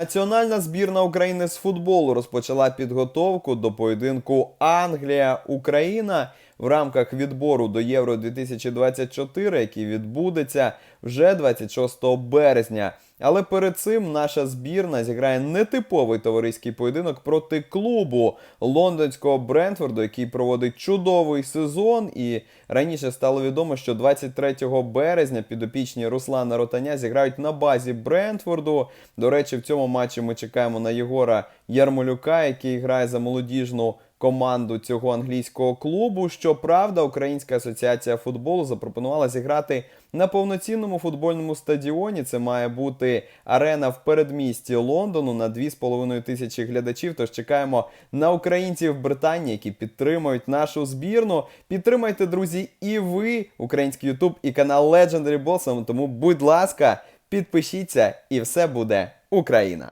Національна збірна України з футболу розпочала підготовку до поєдинку Англія-Україна в рамках відбору до Євро 2024, який відбудеться вже 26 березня. Але перед цим наша збірна зіграє нетиповий товариський поєдинок проти клубу лондонського Брентфорду, який проводить чудовий сезон. І раніше стало відомо, що 23 березня підопічні Руслана Ротаня зіграють на базі Брентфорду. До речі, в цьому матчі ми чекаємо на Єгора Ярмолюка, який грає за молодіжну команду цього англійського клубу. Щоправда, Українська асоціація футболу запропонувала зіграти на повноцінному футбольному стадіоні. Це має бути арена в передмісті Лондону на 2,5 тисячі глядачів. Тож чекаємо на українців в Британії, які підтримують нашу збірну. Підтримайте, друзі, і ви, український Ютуб і канал Legendary Boss. Тому, будь ласка, підпишіться, і все буде Україна!